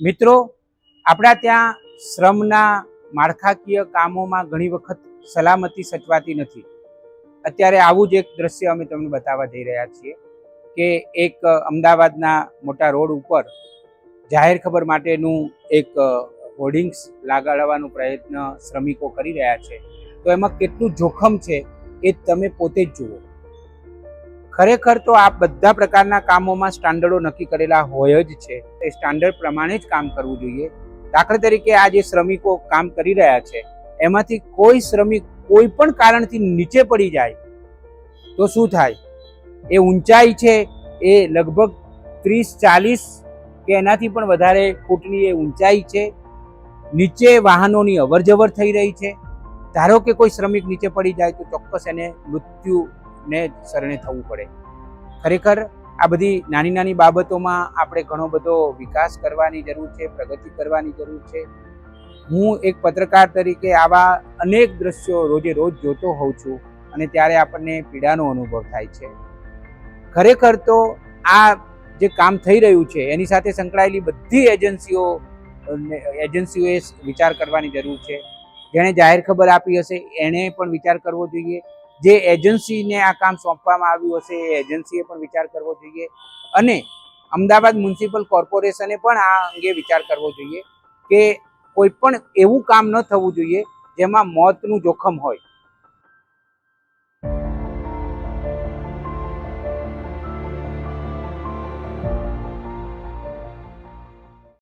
મિત્રો, આપણા ત્યાં શ્રમના માળખાકીય કામોમાં ઘણી વખત સલામતી સચવાતી નથી. અત્યારે આવું જ એક દ્રશ્ય અમે તમને બતાવવા જઈ રહ્યા છીએ કે એક અમદાવાદના મોટા રોડ ઉપર જાહેર ખબર માટેનું એક હોર્ડિંગ્સ લગાડવાનો પ્રયત્ન શ્રમિકો કરી રહ્યા છે. તો એમાં કેટલું જોખમ છે એ તમે પોતે જ જુઓ. ખરેખર તો આ બધા પ્રકારના કામોમાં સ્ટાન્ડર્ડો નક્કી કરેલા હોય જ છે. એ સ્ટાન્ડર્ડ પ્રમાણે જ કામ કરવું જોઈએ. દાખલા તરીકે આ જે શ્રમિકો કામ કરી રહ્યા છે, એમાંથી કોઈ શ્રમિક કોઈ પણ કારણથી નીચે પડી જાય, તો શું થાય? એ ઊંચાઈ છે, એ લગભગ ત્રીસ, ચાલીસ કે એનાથી પણ વધારે ફૂટની એ ઊંચાઈ છે. નીચે વાહનોની અવરજવર થઈ રહી છે. ધારો કે કોઈ શ્રમિક નીચે પડી જાય તો ચોક્કસ એને મૃત્યુને શરણે થવું પડે. ખરેખર આ બધી નાની નાની બાબતોમાં આપણે ઘણો બધો વિકાસ કરવાની જરૂર છે, પ્રગતિ કરવાની જરૂર છે. હું એક પત્રકાર તરીકે આવા અનેક દ્રશ્યો રોજે રોજ જોતો હોઉં છું અને ત્યારે આપણને પીડાનો અનુભવ થાય છે. ખરેખર તો આ જે કામ થઈ રહ્યું છે, એની સાથે સંકળાયેલી બધી એજન્સીઓ એજન્સીઓએ વિચાર કરવાની જરૂર છે. જેણે જાહેર ખબર આપી હશે, એણે પણ વિચાર કરવો જોઈએ. જે એજન્સીને આ કામ સોંપવામાં આવ્યું હશે, એ એજન્સીએ પણ વિચાર કરવો જોઈએ. અને અમદાવાદ મ્યુનિસિપલ કોર્પોરેશને પણ આ અંગે વિચાર કરવો જોઈએ કે કોઈ પણ એવું કામ ન થવું જોઈએ જેમાં મોતનું જોખમ હોય.